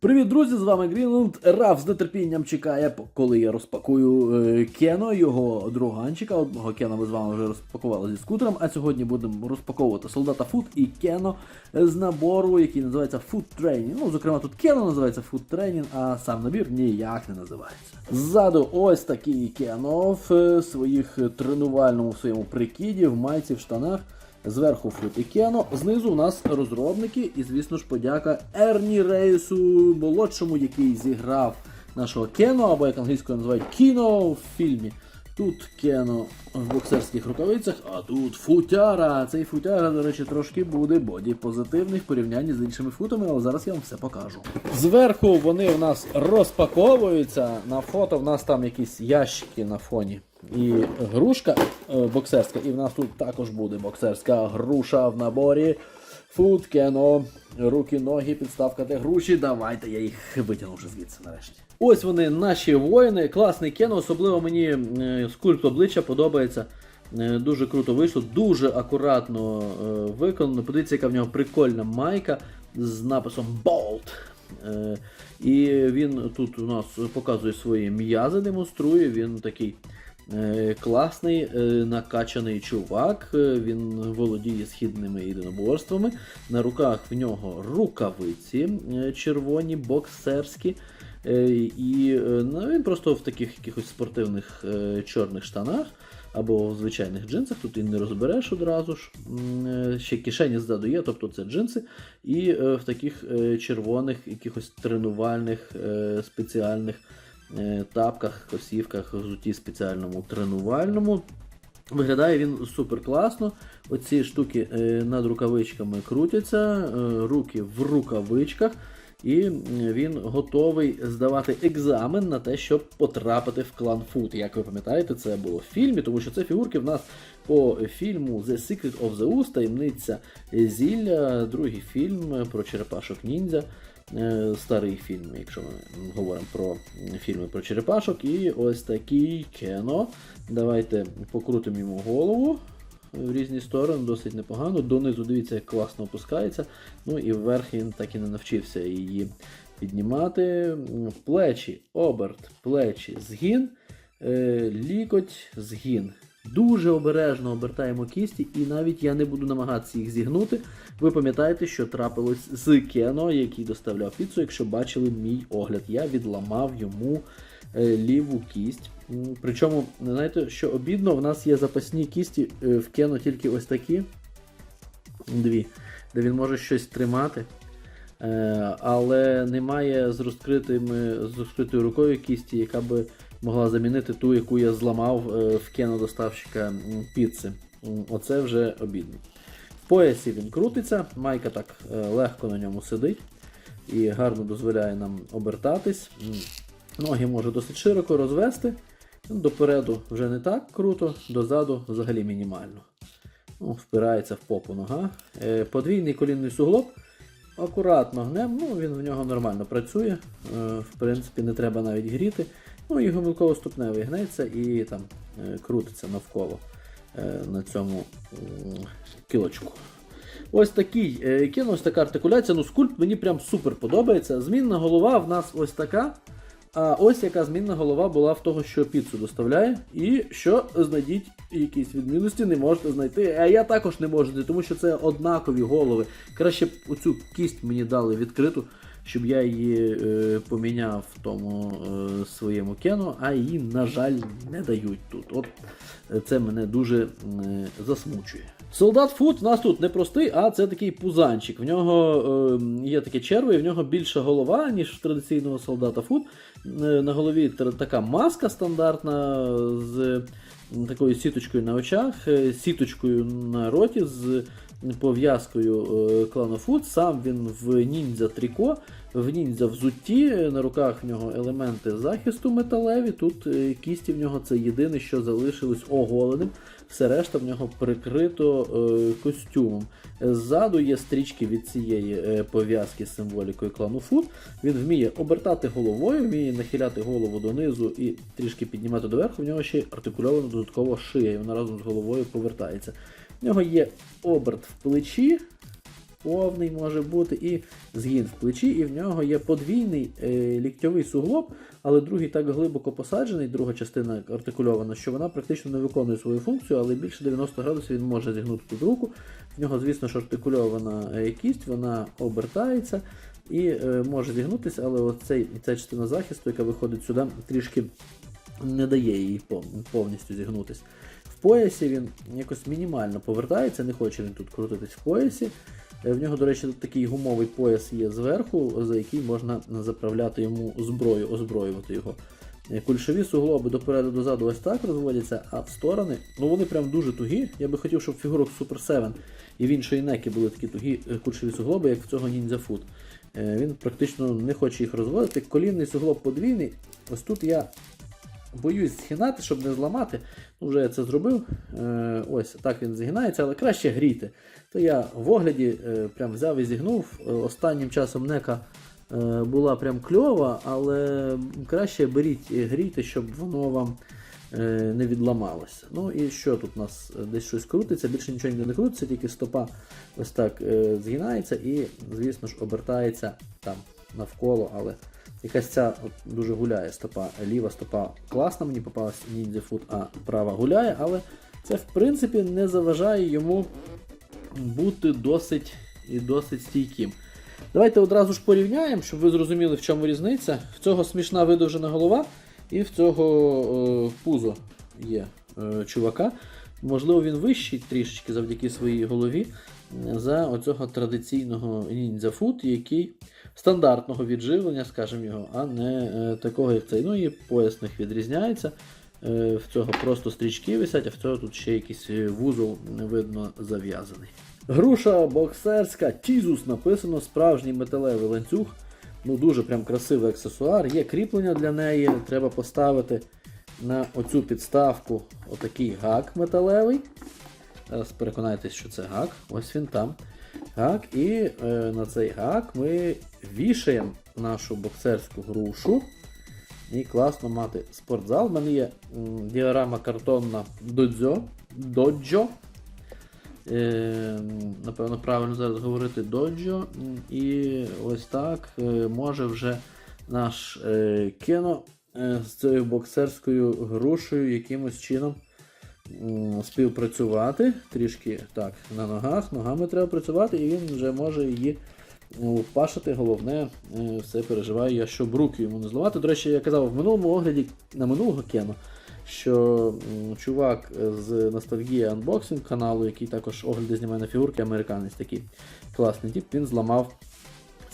Привіт, друзі! З вами Грінланд. Раф з нетерпінням чекає, коли я розпакую е, Кено, його друганчика. Одного Кена ми з вами вже розпакували зі скутером, а сьогодні будемо розпаковувати солдата Food і Кено з набору, який називається Food Training. Ну, зокрема, тут Кено називається Food Training, а сам набір ніяк не називається. Ззаду ось такий Кено в е, своїх тренувальному в своєму прикиді, в майці, в штанах. Зверху фут і Кено, знизу у нас розробники, і, звісно ж, подяка Ерні Рейсу молодшому, який зіграв нашого Кено, або як англійською називають кіно в фільмі. Тут Кено в боксерських рукавицях, а тут футяра. Цей футяра, до речі, трошки буде боді позитивний в порівнянні з іншими футами, але зараз я вам все покажу. Зверху вони у нас розпаковуються. На фото в нас там якісь ящики на фоні. І грушка е, боксерська, і в нас тут також буде боксерська груша в наборі. Фут, кено, руки, ноги, підставка для груші. Давайте я їх витягну вже звідси нарешті. Ось вони, наші воїни. Класний кено, особливо мені е, скульпт обличчя подобається. Е, Дуже круто вийшло, дуже акуратно виконано. Подивіться, яка в нього прикольна майка з написом. Е, І він тут у нас показує свої м'язи, демонструє. Він такий класний, е, накачаний чувак. Е, Він володіє східними єдиноборствами. На руках в нього рукавиці е, червоні, боксерські. Е, І е, ну, він просто в таких якихось спортивних е, чорних штанах або в звичайних джинсах, тут і не розбереш одразу ж. Е, Ще кишені ззаду є, тобто це джинси. І е, в таких е, червоних, якихось тренувальних, е, спеціальних е, тапках, косівках, взуті спеціальному тренувальному. Виглядає він супер класно. Оці штуки е, над рукавичками крутяться, е, руки в рукавичках. І він готовий здавати екзамен на те, щоб потрапити в клан Food. Як ви пам'ятаєте, це було в фільмі, тому що це фігурки в нас по фільму The Secret of the Ooze, таємниця зілля, другий фільм про черепашок ніндзя. Е, Старий фільм, якщо ми говоримо про фільми про черепашок. І ось такий кено. Давайте покрутимо йому голову в різні сторони, досить непогано. Донизу дивіться, як класно опускається. Ну і вверх він так і не навчився її піднімати. Плечі, оберт, плечі, згін, е, лікоть, згін. Дуже обережно обертаємо кісті, і навіть я не буду намагатися їх зігнути. Ви пам'ятаєте, що трапилось з Кено, який доставляв піцу, якщо бачили мій огляд. Я відламав йому е, ліву кість. Причому, знаєте, що обідно, в нас є запасні кісті е, в Кено тільки ось такі. Дві, де він може щось тримати. Е, але немає з розкритою рукою кісті, яка би могла замінити ту, яку я зламав е, в кено доставщика піци. Оце вже обідно. В поясі він крутиться, майка так е, легко на ньому сидить і гарно дозволяє нам обертатись. Ноги може досить широко розвести. Ну, Допереду вже не так круто, дозаду взагалі мінімально. Ну, впирається в попу нога. Е, Подвійний колінний суглоб. Акуратно гнем, ну він в нього нормально працює. В принципі, не треба навіть гріти. Ну і гомілково-ступневий гнеться і там е, крутиться навколо е, на цьому кілочку. Ось такий е, кіно, ось така артикуляція. Ну, скульпт мені прям супер подобається. Змінна голова в нас ось така. А ось яка змінна голова була в того, що піцу доставляє, і що знайдіть якісь відмінності, не можете знайти. А я також не можу тому що це однакові голови. Краще б оцю кість мені дали відкриту, щоб я її е, поміняв в тому е, своєму кено, а її, на жаль, не дають тут. От е, це мене дуже е, засмучує. Солдат Фут в нас тут не простий, а це такий пузанчик. В нього е, є таке черво, і в нього більша голова, ніж в традиційного солдата Фут. Е, На голові така маска стандартна з такою сіточкою на очах, е, сіточкою на роті, з пов'язкою е, клану Фут. Сам він в ніндзя тріко, в ніндзя взутті, на руках в нього елементи захисту металеві. Тут е, кісті в нього це єдине, що залишилось оголеним. Все решта в нього прикрито е, костюмом. Ззаду є стрічки від цієї пов'язки з символікою клану Фут. Він вміє обертати головою, вміє нахиляти голову донизу і трішки піднімати доверху. В нього ще артикульована додатково шия, і вона разом з головою повертається. В нього є оберт в плечі, повний може бути, і згін в плечі, і в нього є подвійний е, ліктьовий суглоб, але другий так глибоко посаджений, друга частина артикульована, що вона практично не виконує свою функцію, але більше 90 градусів він може зігнути тут руку. В нього, звісно ж, артикульована е, кість, вона обертається і е, може зігнутися, але оцей, ця частина захисту, яка виходить сюди, трішки не дає їй повністю зігнутися. Поясі він якось мінімально повертається, не хоче він тут крутитись в поясі. Е, В нього, до речі, такий гумовий пояс є зверху, за який можна заправляти йому зброю, озброювати його. Е, Кульшові суглоби допереду дозаду ось так розводяться, а в сторони, ну вони прям дуже тугі. Я би хотів, щоб фігурок Super 7 і в іншої некі були такі тугі е, кульшові суглоби, як в цього Ninja Food. Е, Він практично не хоче їх розводити. Колінний суглоб подвійний. Ось тут я боюсь згинати, щоб не зламати. Ну, вже я це зробив. Е, ось так він згинається, але краще гріти. То я в огляді е, прям взяв і зігнув. Е, Останнім часом нека була прям кльова, але краще беріть і грійте, щоб воно вам не відламалося. Ну і що тут у нас десь щось крутиться, більше нічого не крутиться, тільки стопа ось так згинається і, звісно ж, обертається там навколо, але якась ця от, дуже гуляє стопа. Ліва стопа класна, мені попалась Foot, а права гуляє, але це в принципі не заважає йому бути досить і досить стійким. Давайте одразу ж порівняємо, щоб ви зрозуміли, в чому різниця. В цього смішна видовжена голова, і в цього е, пузо є е, чувака. Можливо, він вищий трішечки завдяки своїй голові за оцього традиційного ніндзя фут, який стандартного відживлення, скажімо його, а не е, такого, як цей. Ну і пояс них відрізняється. Е, в цього просто стрічки висять, а в цього тут ще якийсь е, вузол видно зав'язаний. Груша боксерська, Тізус написано, справжній металевий ланцюг. Ну дуже прям красивий аксесуар. Є кріплення для неї. Треба поставити на оцю підставку отакий гак металевий. Зараз переконайтесь, що це гак. Ось він там. Гак. І е, на цей гак ми вішаємо нашу боксерську грушу. І класно мати спортзал. У мене є м, діорама картонна додзьо. Доджо. Е, напевно, правильно зараз говорити доджо. І ось так е, може вже наш е, кіно е, з цією боксерською грушею якимось чином співпрацювати. Трішки так, на ногах, ногами треба працювати, і він вже може її ну, пашити. Головне, е, все переживаю я, щоб руки йому не зламати. До речі, я казав в минулому огляді на минулого кіно, що чувак з ностальгії Unboxing каналу, який також огляди знімає на фігурки, американець такий класний тип, він зламав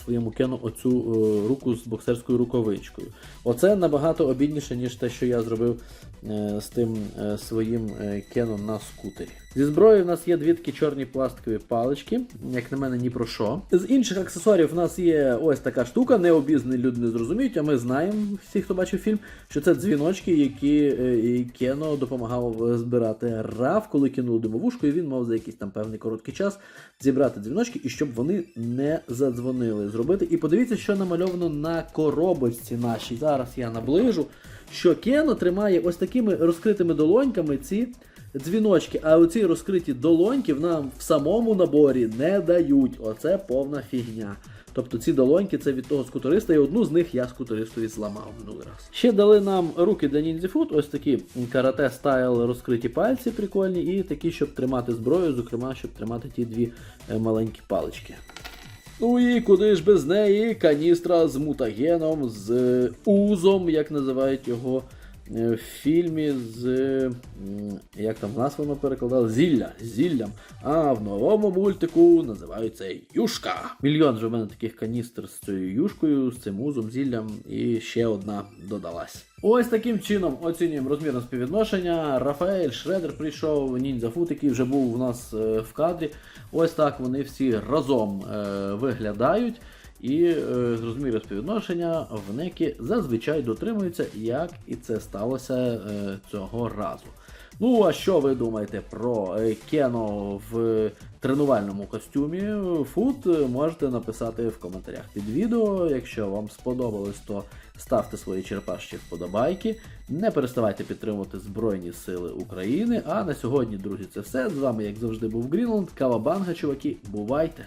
своєму кену оцю е, руку з боксерською рукавичкою. Оце набагато обідніше, ніж те, що я зробив е, з тим е, своїм е, кеном на скутері. Зі зброї в нас є дві такі чорні пластикові палички, як на мене, ні про що. З інших аксесуарів в нас є ось така штука, необізнані люди не зрозуміють, а ми знаємо, всі, хто бачив фільм, що це дзвіночки, які е, Кено допомагав збирати Раф, коли кинув димовушку, і він мав за якийсь там певний короткий час зібрати дзвіночки і щоб вони не задзвонили. Зробити. І подивіться, що намальовано на коробочці нашій. Зараз я наближу, що Кено тримає ось такими розкритими долоньками ці дзвіночки, а оці розкриті долоньки нам в самому наборі не дають. Оце повна фігня. Тобто ці долоньки це від того скутериста, і одну з них я скутеристові зламав минулий раз. Ще дали нам руки для Food, ось такі карате стайл розкриті пальці прикольні, і такі, щоб тримати зброю, зокрема, щоб тримати ті дві е, маленькі палички. Ну і куди ж без неї? Каністра з мутагеном, з узом, як називають його в фільмі, з. Як там в нас воно перекладало? Зілля. Зіллям. А в новому мультику називають це Юшка. Мільйон же в мене таких каністр з цією юшкою, з цим узом, зіллям, і ще одна додалась. Ось таким чином оцінюємо розмірне співвідношення. Рафаель Шредер прийшов, ніндзя Фут, який вже був у нас е, в кадрі. Ось так вони всі разом е, виглядають. І е, розміри співвідношення в некі зазвичай дотримуються, як і це сталося е, цього разу. Ну, а що ви думаєте про е, Кено в тренувальному костюмі? Фут е, можете написати в коментарях під відео. Якщо вам сподобалось, то ставте свої черпаші вподобайки. Не переставайте підтримувати Збройні Сили України. А на сьогодні, друзі, це все. З вами, як завжди, був Грінланд. Кавабанга, чуваки, бувайте!